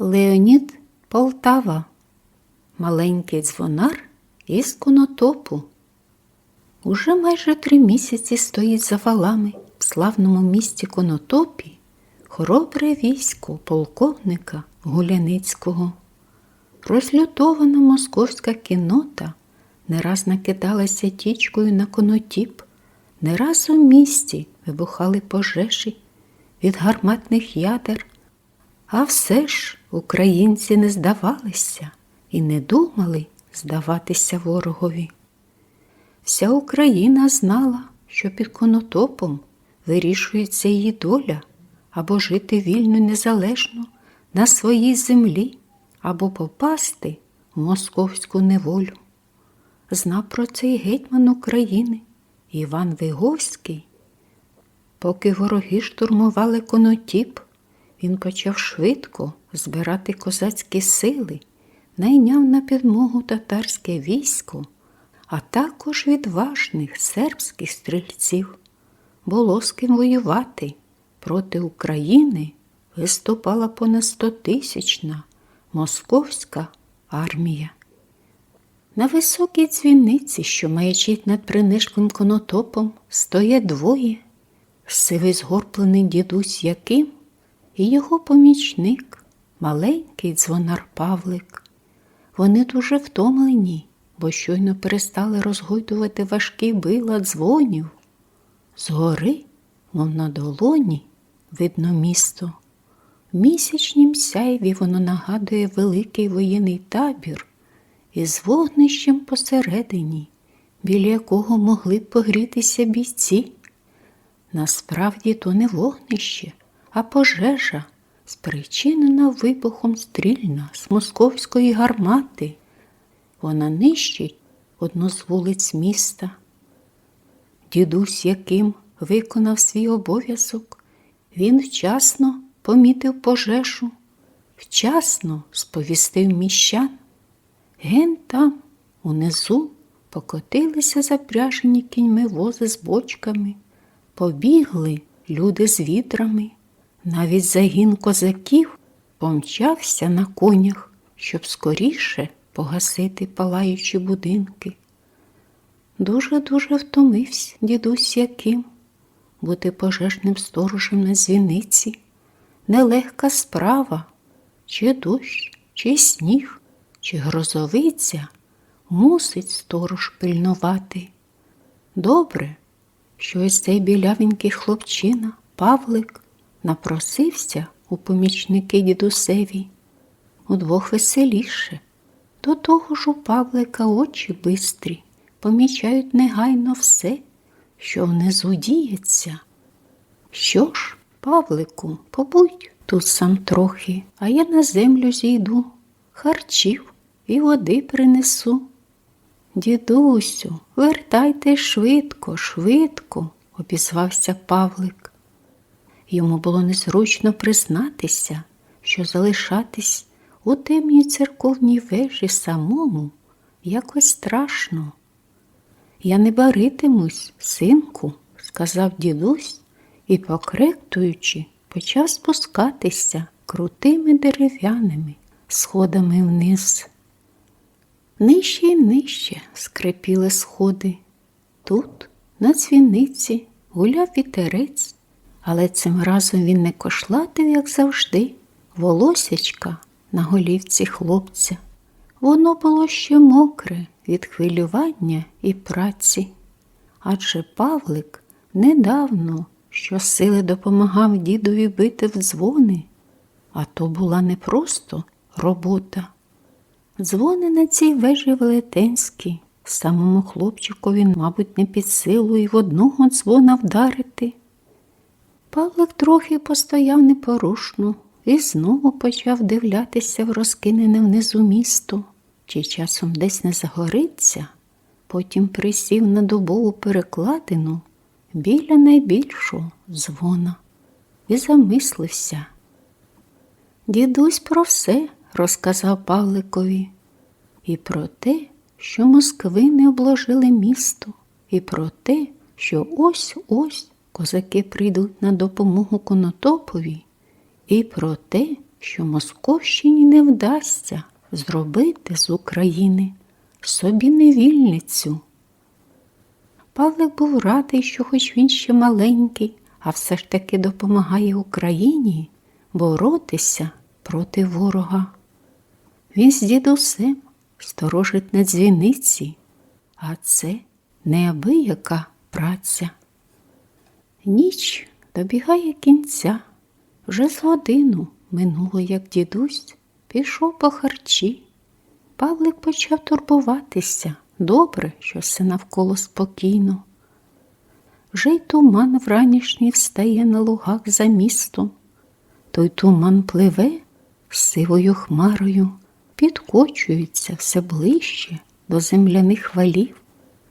Леонід Полтава, маленький дзвонар із конотопу. Уже майже три місяці стоїть за валами в славному місті Конотопі хоробре військо полковника Гуляницького. Розлютована московська кінота не раз накидалася тічкою на конотіп, не раз у місті вибухали пожежі від гарматних ядер, а все ж українці не здавалися і не думали здаватися ворогові. Вся Україна знала, що під конотопом вирішується її доля або жити вільно незалежно на своїй землі, або попасти в московську неволю. Знав про це й гетьман України Іван Виговський. Поки вороги штурмували конотіп, він почав швидко збирати козацькі сили, найняв на підмогу татарське військо, а також відважних сербських стрільців. Було з ким воювати. Проти України виступала понад стотисячна московська армія. На високій дзвіниці, що маячить над принишклим конотопом, стоять двоє, сивий згорблений дідусь Яким і його помічник, маленький дзвонар Павлик. Вони дуже втомлені, бо щойно перестали розгойдувати важкі била дзвонів. Згори, мов на долоні, видно місто. В місячнім сяйві воно нагадує великий воєнний табір із вогнищем посередині, біля якого могли б погрітися бійці. Насправді то не вогнище, а пожежа, спричинена вибухом стрільна з московської гармати. Вона нищить одну з вулиць міста. Дідусь, яким виконав свій обов'язок, він вчасно помітив пожежу, вчасно сповістив міщан. Ген там, унизу, покотилися запряжені кіньми вози з бочками, побігли люди з вітрами, навіть загін козаків помчався на конях, щоб скоріше погасити палаючі будинки. Дуже-дуже втомився дідусь яким бути пожежним сторожем на дзвіниці. Нелегка справа, чи дощ, чи сніг, чи грозовиця мусить сторож пильнувати. Добре, що ось цей білявенький хлопчина, Павлик, напросився у помічники дідусеві. Удвох веселіше. До того ж у Павлика очі бистрі, помічають негайно все, що внизу діється. Що ж, Павлику, побудь тут сам трохи, а я на землю зійду, харчів і води принесу. Дідусю, вертайте швидко, швидко, обізвався Павлик. Йому було незручно признатися, що залишатись у темній церковній вежі самому якось страшно. Я не баритимусь, синку, сказав дідусь і, покректуючи, почав спускатися крутими дерев'яними сходами вниз. Нижче й нижче скрипіли сходи. Тут, на дзвіниці, гуляв вітерець, але цим разом він не кошлатив, як завжди, волосячка на голівці хлопця. Воно було ще мокре від хвилювання і праці. Адже Павлик недавно щосили допомагав дідові бити в дзвони, а то була не просто робота. Дзвони на цій вежі велетенські, самому хлопчикові, мабуть, не під силу і в одного дзвона вдарити. Павлик трохи постояв непорушно і знову почав дивлятися в розкинене внизу місто, чи часом десь не загориться, потім присів на дубову перекладину біля найбільшого дзвона і замислився. Дідусь про все розказав Павликові. І про те, що Москви не обложили місто, і про те, що ось-ось козаки прийдуть на допомогу Конотопові, і про те, що Московщині не вдасться зробити з України собі невільницю. Павлик був радий, що хоч він ще маленький, а все ж таки допомагає Україні боротися проти ворога. Він з дідусем сторожить на дзвіниці, а це неабияка праця. Ніч добігає кінця, вже з годину минуло, як дідусь пішов по харчі. Павлик почав турбуватися. Добре, що все навколо спокійно. Вже й туман вранішній встає на лугах за містом. Той туман пливе сивою хмарою, підкочується все ближче до земляних валів,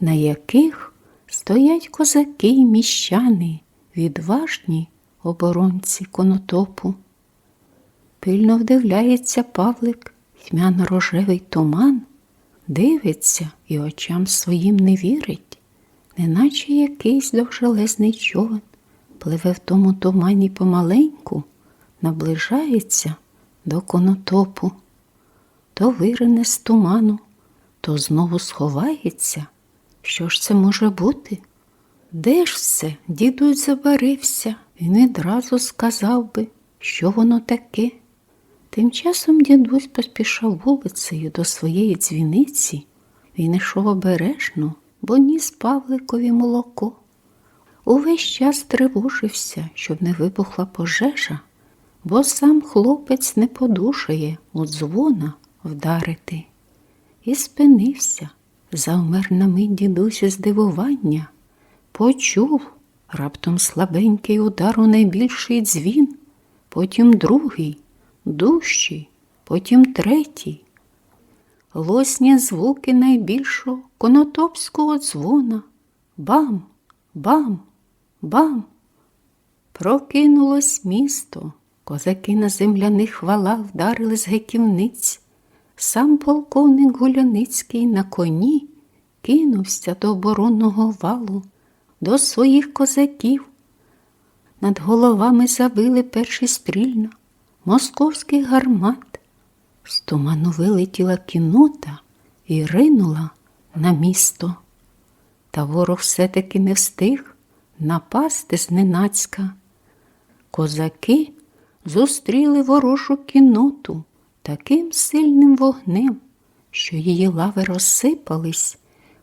на яких стоять козаки й міщани, відважні оборонці конотопу. Пильно вдивляється Павлик, тьмяно-рожевий туман, дивиться і очам своїм не вірить, неначе якийсь довжелезний човен пливе в тому тумані помаленьку, наближається до конотопу, то вирине з туману, то знову сховається. Що ж це може бути? Де ж це дідусь забарився, він відразу сказав би, що воно таке. Тим часом дідусь поспішав вулицею до своєї дзвіниці. Він йшов обережно, бо ніс Павликові молоко. Увесь час тривожився, щоб не вибухла пожежа, бо сам хлопець не подушає у дзвона вдарити. І спинився, завмер на мить дідусь здивування, почув раптом слабенький удар у найбільший дзвін, потім другий дужчий, потім третій. Лосні звуки найбільшого конотопського дзвона. Бам, бам, бам. Прокинулось місто. Козаки на земляних валах вдарили з геківниць. Сам полковник Гуляницький на коні кинувся до оборонного валу, до своїх козаків. Над головами забили перші стрільно московський гармат. З туману вилетіла кінота і ринула на місто. Та ворог все-таки не встиг напасти зненацька. Козаки зустріли ворожу кіноту таким сильним вогнем, що її лави розсипались,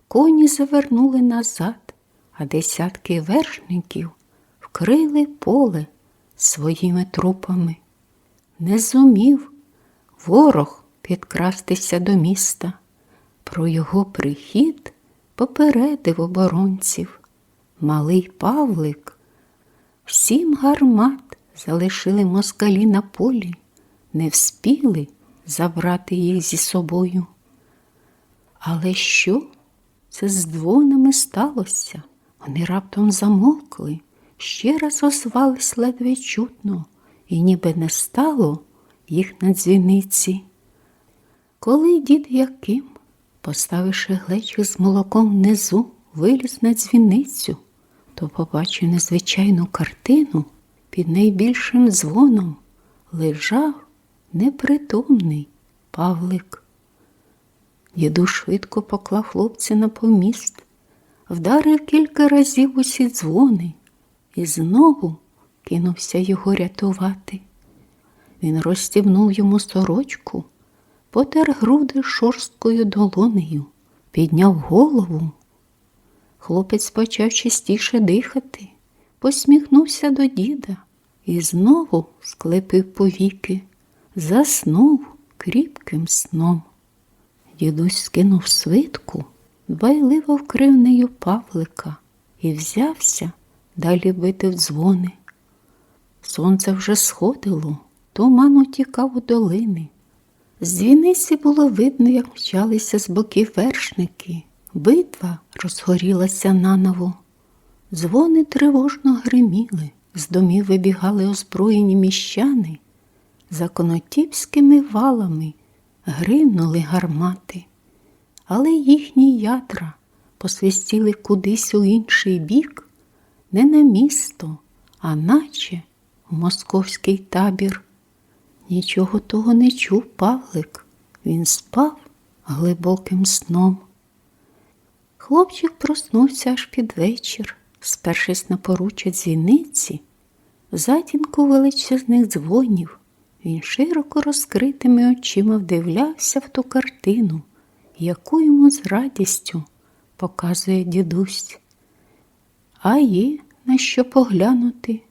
коні завернули назад, а десятки вершників вкрили поле своїми трупами. Не зумів ворог підкрастися до міста. Про його прихід попередив оборонців. Малий Павлик. Сім гармат залишили москалі на полі, не вспіли забрати їх зі собою. Але що це з дзвонами сталося? Вони раптом замовкли, ще раз озвались ледве чутно, і ніби не стало їх на дзвіниці. Коли дід Яким, поставивши глечик з молоком внизу, виліз на дзвіницю, то побачив незвичайну картину під найбільшим дзвоном лежав непритомний Павлик. Діду швидко поклав хлопця на поміст, вдарив кілька разів усі дзвони і знову кинувся його рятувати. Він розстібнув йому сорочку, потер груди шорсткою долонею, підняв голову. Хлопець почав частіше дихати, посміхнувся до діда і знову склепив повіки, заснув кріпким сном. Дідусь скинув свитку, дбайливо вкрив нею Павлика і взявся далі бити в дзвони. Сонце вже сходило, туман утікав у долини. З дзвіниці було видно, як мчалися з боків вершники. Битва розгорілася наново. Дзвони тривожно гриміли, з домів вибігали озброєні міщани, за конотіпськими валами гримнули гармати, але їхні ядра посвистіли кудись у інший бік, не на місто, а наче в московський табір. Нічого того не чув Павлик. Він спав глибоким сном. Хлопчик проснувся аж під вечір, спершись на поруччя дзвіниці. Затінку величезних дзвонів він широко розкритими очима вдивлявся в ту картину, яку йому з радістю показує дідусь. А є на що поглянути,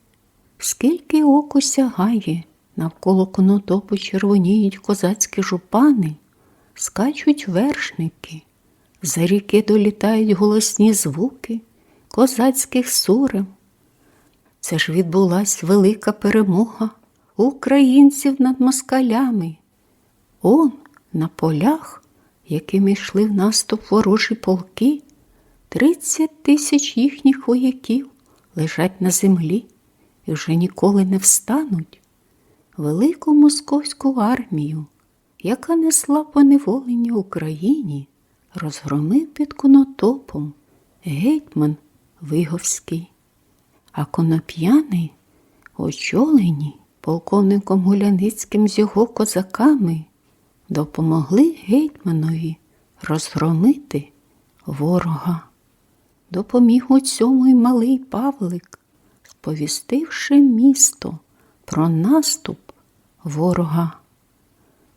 скільки око сягає, навколо конотопу червоніють козацькі жупани, скачуть вершники, за ріки долітають голосні звуки козацьких сурем. Це ж відбулась велика перемога українців над москалями. Он на полях, якими йшли в наступ ворожі полки, тридцять тисяч їхніх вояків лежать на землі і вже ніколи не встануть. Велику московську армію, яка несла поневолення Україні, розгромив під конотопом гетьман Виговський. А коноп'яни, очолені полковником Гуляницьким з його козаками, допомогли гетьманові розгромити ворога. Допоміг у цьому й малий Павлик, сповістивши місто про наступ ворога.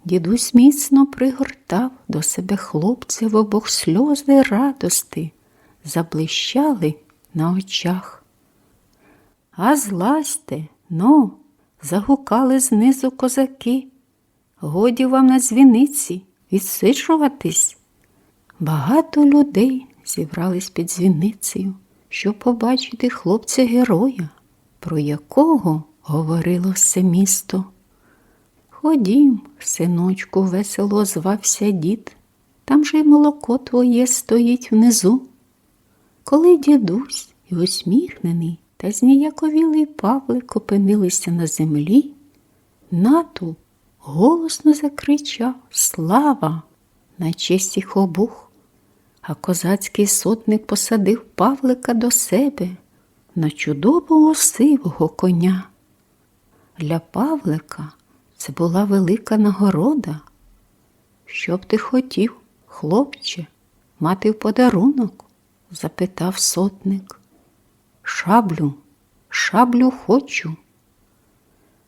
Дідусь міцно пригортав до себе хлопця в обох сльози радости, заблищали на очах. А злазьте, ну, загукали знизу козаки. Годі вам на дзвіниці відсиджуватись. Багато людей зібрались під дзвіницею, щоб побачити хлопця героя, про якого говорило все місто. Ходім, синочку, весело звався дід, там же й молоко твоє стоїть внизу. Коли дідусь і усміхнений та зніяковілий Павлик опинилися на землі, натовп голосно закричав Слава на честь їх обух, а козацький сотник посадив Павлика до себе на чудового сивого коня. Для Павлика це була велика нагорода. Що б ти хотів, хлопче, мати в подарунок? запитав сотник. Шаблю, шаблю хочу.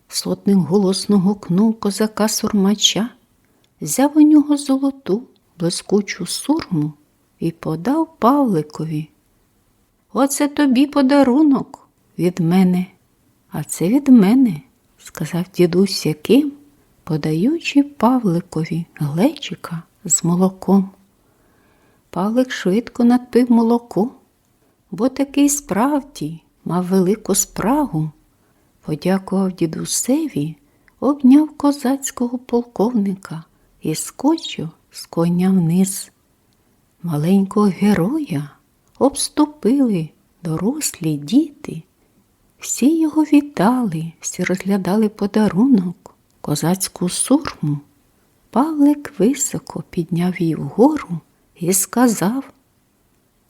Сотник голосно гукнув козака сурмача, взяв у нього золоту, блискучу сурму і подав Павликові. Оце тобі подарунок від мене, а це від мене, сказав дідусь яким, подаючи Павликові глечика з молоком. Павлик швидко надпив молоко, бо такий справді мав велику спрагу. Подякував дідусеві, обняв козацького полковника і скочив з коня вниз. Маленького героя обступили дорослі діти. Всі його вітали, всі розглядали подарунок, козацьку сурму. Павлик високо підняв її вгору і сказав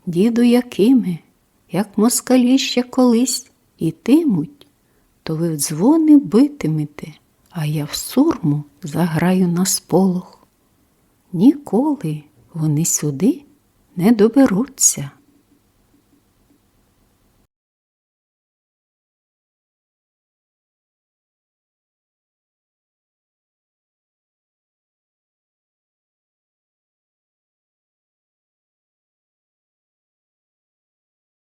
Діду, якими, як москалі ще колись ітимуть, то ви в дзвони битимете, а я в сурму заграю на сполох. Ніколи вони сюди не доберуться.